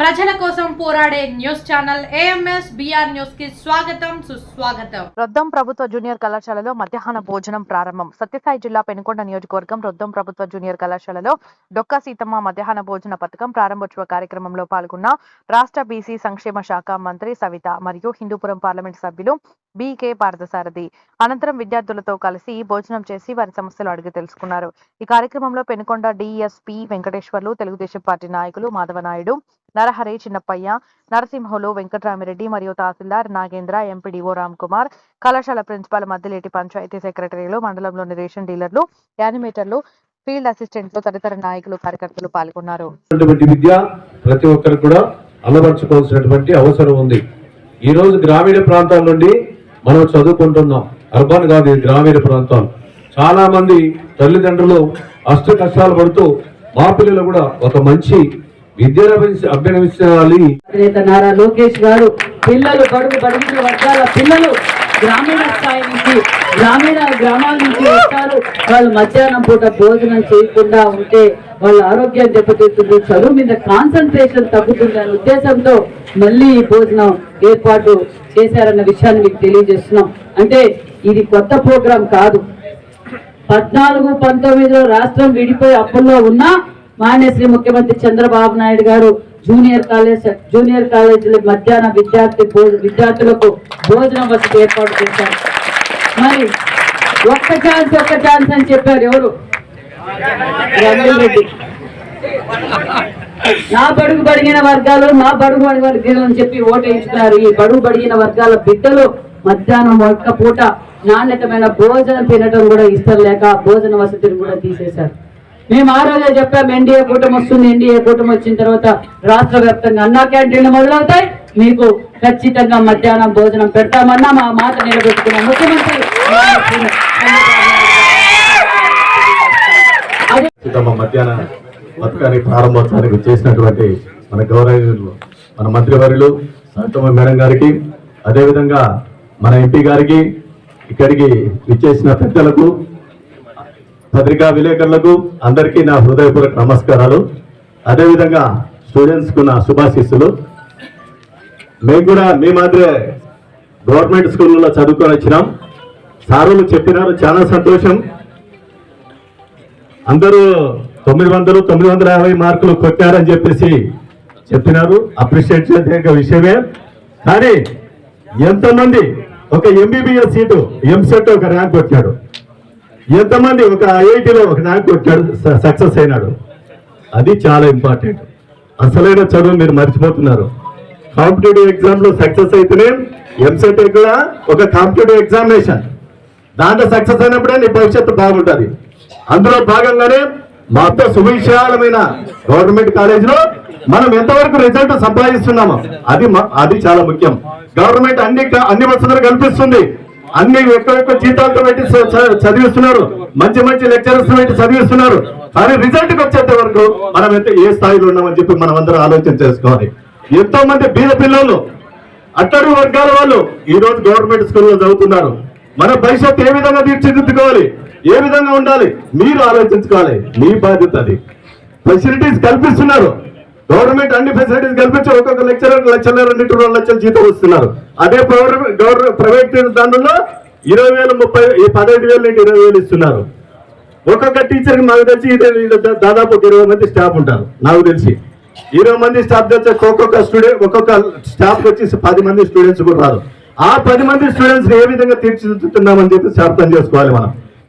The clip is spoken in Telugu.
ప్రజల కోసం పోరాడే న్యూస్ ఛానల్ ఏఎంఎస్ బిఆర్ న్యూస్కి స్వాగతం సుస్వాగతం. రొద్దం ప్రభుత్వ జూనియర్ కళాశాలలో మధ్యాహ్న భోజనం ప్రారంభం. సత్యసాయి జిల్లా పెనుకొండ నియోజకవర్గం రొద్దం ప్రభుత్వ జూనియర్ కళాశాలలో డొక్కా సీతమ్మ మధ్యాహ్న భోజన పథకం ప్రారంభోత్సవ కార్యక్రమంలో పాల్గొన్న రాష్ట్ర బీసీ సంక్షేమ శాఖ మంత్రి సవిత మరియు హిందూపురం పార్లమెంట్ సభ్యులు బీకే పార్థసారథి. అనంతరం విద్యార్థులతో కలిసి భోజనం చేసి వారి సమస్యలు అడిగి తెలుసుకున్నారు. ఈ కార్యక్రమంలో పెనుకొండ డిఎస్పి వెంకటేశ్వర్లు తెలుగుదేశం పార్టీ నాయకులు మాధవనాయుడు నరహరి చిన్నప్పయ్య నరసింహులు వెంకటరామిరెడ్డి మరియు తహసీల్దార్ నాగేంద్ర ఎంపీడీఓ రామ్ కుమార్ కళాశాల ప్రిన్సిపాల్ మద్దిలేటి పంచాయతీ సెక్రటరీలు మండలంలోని రేషన్ డీలర్లు యానిమేటర్లు ఫీల్డ్ అసిస్టెంట్లు తదితర నాయకులు కార్యకర్తలు పాల్గొన్నారు. విద్య ప్రతి ఒక్కరు కూడా అలవర్చుకోవాల్సినటువంటి అవసరం ఉంది. ఈ రోజు గ్రామీణ ప్రాంతాల నుండి మనం చదువుకుంటున్నాం. అర్బన్ కాదు గ్రామీణ ప్రాంతాలు చాలా మంది తల్లిదండ్రులు అష్ట కష్టాలు పడుతూ మా పిల్లలు కూడా ఒక మంచి విద్యను అభ్యసి- నారా లోకేష్ గారు పిల్లలు బడుగు బడిగిన వర్గాల పిల్లలు గ్రామీణ స్థాయి నుంచి గ్రామీణ గ్రామాల నుంచి వస్తారు. వాళ్ళు మధ్యాహ్నం పూట భోజనం చేయకుండా ఉంటే వాళ్ళ ఆరోగ్యం దెబ్బతింటుంది. చదువు మీద కాన్సన్ట్రేషన్ తగ్గుతుంది అనే ఉద్దేశంతో మళ్ళీ ఈ భోజనం ఏర్పాటు చేశారన్న విషయాన్ని మీకు తెలియజేస్తున్నాం. అంటే ఇది కొత్త ప్రోగ్రాం కాదు. పద్నాలుగు పంతొమ్మిదిలో రాష్ట్రం విడిపోయి అప్పుల్లో ఉన్న మాన్యశ్రీ ముఖ్యమంత్రి చంద్రబాబు నాయుడు గారు జూనియర్ కాలేజ్ జూనియర్ కాలేజీల మధ్యాహ్న విద్యార్థి విద్యార్థులకు భోజనం వసతి ఏర్పాటు చేశారు. మరి ఒక్క ఛాన్స్ ఒక్క ఛాన్స్ అని చెప్పారు ఎవరు? రెడ్డి. నా బడుగు బడిగిన వర్గాలు నా బడుగు బడి వర్గాలు అని చెప్పి ఓటేయించుకున్నారు. ఈ బడుగు బడిగిన వర్గాల బిడ్డలు మధ్యాహ్నం ఒక్క పూట నాణ్యతమైన భోజనం తినడం కూడా ఇష్టం లేక భోజన వసతిని కూడా తీసేశారు. మేము ఆ రోజే చెప్పాము ఎన్డీఏ కూటమి వస్తుంది ఎన్డీఏ కూటమి వచ్చిన తర్వాత రాష్ట్ర వ్యాప్తంగా అన్నా క్యాంటీన్లు మొదలవుతాయి. మీకు ఖచ్చితంగా మధ్యాహ్నం భోజనం పెడతామన్నా మా మాట నిలబెట్టుకున్నాం ముఖ్యమంత్రి. మధ్యాహ్నం సీతమ్మ మధ్యాహ్న పథకాన్ని ప్రారంభోత్సవానికి చేసినటువంటి మన గౌరవనీయులు మన మంత్రివర్యులు సవితమ్మ మేడం గారికి అదేవిధంగా మన ఎంపీ గారికి ఇక్కడికి విచ్చేసిన పెద్దలకు పత్రికా విలేకరులకు అందరికీ నా హృదయపూర్వక నమస్కారాలు. అదేవిధంగా స్టూడెంట్స్కు నా శుభాశీస్సులు. మేము కూడా మీ మాదిరే గవర్నమెంట్ స్కూళ్ళలో చదువుకొని వచ్చినాం. సారులు చెప్పినారు చాలా సంతోషం. అందరూ తొమ్మిది వందలు తొమ్మిది వందల యాభై మార్కులు కొట్టారని చెప్పేసి చెప్పినారు. అప్రిషియేట్ చేసే విషయమే. కానీ ఎంతమంది ఒక ఎంబీబీఎస్ సీటు ఎంసెట్ ఒక ర్యాంక్ కొట్టాడు. ఎంతమంది ఒక ఐఐటిలో ఒక ర్యాంక్ కొట్టాడు సక్సెస్ అయినాడు. అది చాలా ఇంపార్టెంట్. అసలైన చదువు మీరు మర్చిపోతున్నారు. కాంపిటేటివ్ ఎగ్జామ్లో సక్సెస్ అయితేనే ఎంసెట్ కూడా ఒక కాంపిటేటివ్ ఎగ్జామినేషన్. దాంట్లో సక్సెస్ అయినప్పుడే నీ భవిష్యత్తు బాగుంటుంది. అందులో భాగంగానే మొత్తం సువిశాలమైన గవర్నమెంట్ కాలేజీలో మనం ఎంతవరకు రిజల్ట్ సంపాదిస్తున్నామో అది అది చాలా ముఖ్యం. గవర్నమెంట్ అన్ని అన్ని వసతులు కల్పిస్తుంది. అన్ని ఎక్కువ ఎక్కువ జీతాలతో పెట్టి చదివిస్తున్నారు. మంచి మంచి లెక్చరర్స్ పెట్టి చదివిస్తున్నారు. కానీ రిజల్ట్ వచ్చేంత వరకు మనం ఎంత ఏ స్థాయిలో ఉన్నామని చెప్పి మనం అందరం ఆలోచన చేసుకోవాలి. ఎంతో మంది బీద పిల్లలు అట్టడుగు వర్గాల వాళ్ళు ఈ రోజు గవర్నమెంట్ స్కూల్లో చదువుతున్నారు. మన భవిష్యత్తు ఏ విధంగా తీర్చిదిద్దుకోవాలి? ఏ విధంగా ఉండాలి? మీరు ఆలోచించుకోవాలి. మీ బాధ్యత అది. ఫెసిలిటీస్ కల్పిస్తున్నారు. గవర్నమెంట్ అన్ని ఫెసిలిటీస్ కల్పించి ఒక్కొక్క లెక్చరర్ లక్షల రెండు రెండు లక్షల జీతం వస్తున్నారు అదే గవర్నమెంట్ ప్రైవేట్ దానిలో ఇరవై వేలు ముప్పై పదహైదు వేలు నుండి ఇరవై వేలు ఇస్తున్నారు. ఒక్కొక్క టీచర్ నాకు తెలిసి ఇది దాదాపు ఒక ఇరవై మంది స్టాఫ్ ఉంటారు నాకు తెలిసి. ఇరవై మంది స్టాఫ్ తెచ్చే ఒక్కొక్క స్టూడెంట్ ఒక్కొక్క స్టాఫ్ వచ్చి పది మంది స్టూడెంట్స్ కూడా రాదు ఆ పది మంది స్టూడెంట్స్ ఏ విధంగా తీర్చిదిద్దుతున్నామని చెప్పి అర్థం చేసుకోవాలి మనం.